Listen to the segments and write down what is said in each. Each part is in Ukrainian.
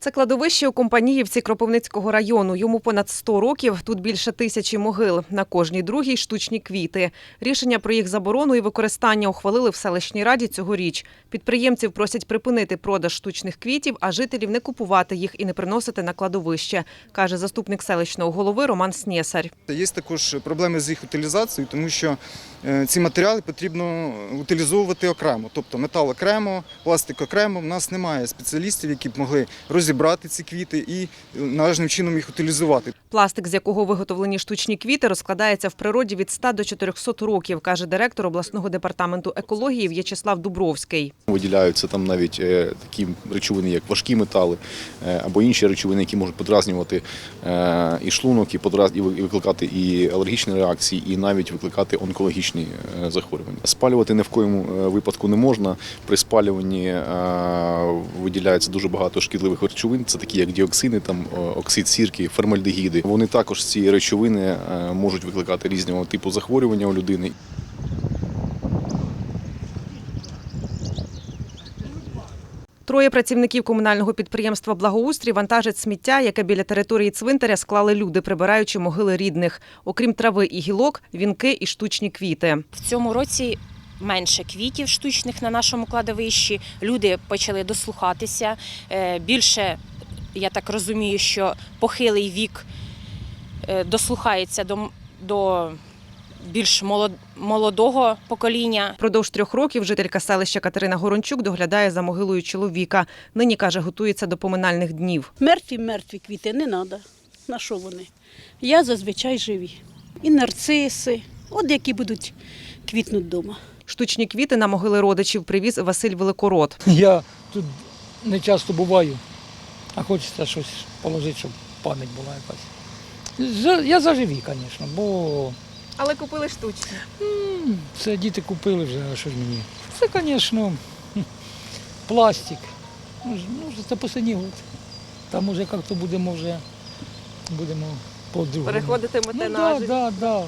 Це кладовище у Компаніївці Кропивницького району. Йому понад 100 років. Тут більше тисячі могил. На кожній другій штучні квіти. Рішення про їх заборону і використання ухвалили в селищній раді цьогоріч. Підприємців просять припинити продаж штучних квітів, а жителів не купувати їх і не приносити на кладовище, каже заступник селищного голови Роман Снєсар. Є також проблеми з їх утилізацією, тому що е, ці матеріали потрібно утилізовувати окремо, тобто метал окремо, пластик окремо. У нас немає спеціалістів, які б могли розібрати ці квіти і належним чином їх утилізувати. Пластик, з якого виготовлені штучні квіти, розкладається в природі від 100 до 400 років, каже директор обласного департаменту екології В'ячеслав Дубровський. Виділяються там навіть е, такі речовини, як важкі метали е, або інші речовини, які можуть подразнювати е, і шлунок, і подраз- і викликати і алергічні реакції, і навіть викликати онкологічні захворювання. Спалювати ні в коєму випадку не можна. При спалюванні виділяється дуже багато шкідливих речовин. Це такі як діоксини, там оксид сірки, формальдегіди. Вони також ці речовини е, можуть викликати різного типу захворювання у людини. Троє працівників комунального підприємства Благоустрій вантажать сміття, яке біля території цвинтаря склали люди, прибираючи могили рідних. Окрім трави і гілок, вінки і штучні квіти. В цьому році менше квітів штучних на нашому кладовищі. Люди почали дослухатися. Е, Більше, я так розумію, що похилий вік е, дослухається до, до більш молодого покоління. Продовж трьох років жителька селища Катерина Горончук доглядає за могилою чоловіка. Нині каже, готується до поминальних днів. Мертві, мертві квіти не треба. На що вони? Я зазвичай живі. І нарциси, от які будуть квітнути вдома. Штучні квіти на могили родичів привіз Василь Великород. Я тут не часто буваю, а хочеться щось положити, щоб пам'ять була якась. За- Я заживі, звісно, бо Але купили штучні. це діти купили вже, а що ж мені. Це, звісно, пластик. Ну, ну, це останній год. Там уже як-то будемо вже будемо по-другому. Переходитимете Ну, да, да, да.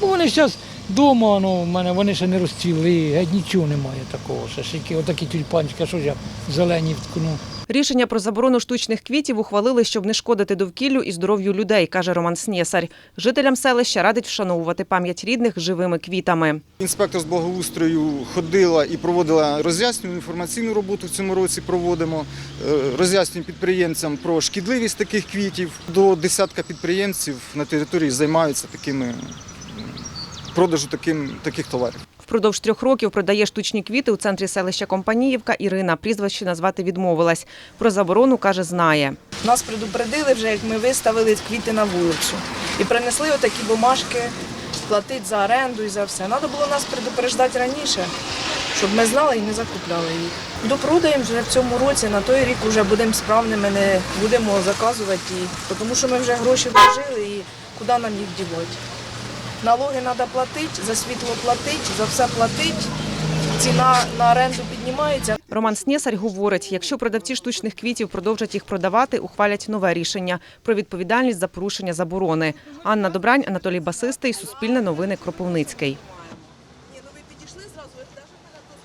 Ну, вони зараз вдома, ну, в мене вони ще не розцвіли, геть нічого немає такого. Ще ж отакі тюльпанчики, а що ж я зелені вткну. Рішення про заборону штучних квітів ухвалили, щоб не шкодити довкіллю і здоров'ю людей, каже Роман Снєсар. Жителям селища радить вшановувати пам'ять рідних живими квітами. Інспектор з благоустрою ходила і проводила роз'яснювальну інформаційну роботу в цьому році. Проводимо Е, роз'яснюємо підприємцям про шкідливість таких квітів. До десятка підприємців на території займаються такими продажу таким, таких товарів. Впродовж трьох років продає штучні квіти у центрі селища Компаніївка Ірина. Прізвище назвати відмовилась. Про заборону каже, знає. Нас предупредили вже, як ми виставили квіти на вулицю. І принесли отакі бумажки, платити за оренду і за все. Треба було нас предупреждати раніше, щоб ми знали і не закупляли їх. Допродаємо вже в цьому році, на той рік вже будемо справними, не будемо заказувати їх, тому що ми вже гроші вложили і куди нам їх дівати. Налоги треба платити, за світло платити, за все платити. Ціна на оренду піднімається. Роман Снєсарь говорить, якщо продавці штучних квітів продовжать їх продавати, ухвалять нове рішення про відповідальність за порушення заборони. Анна Добрань, Анатолій Басистий, Суспільне новини, Кропивницький.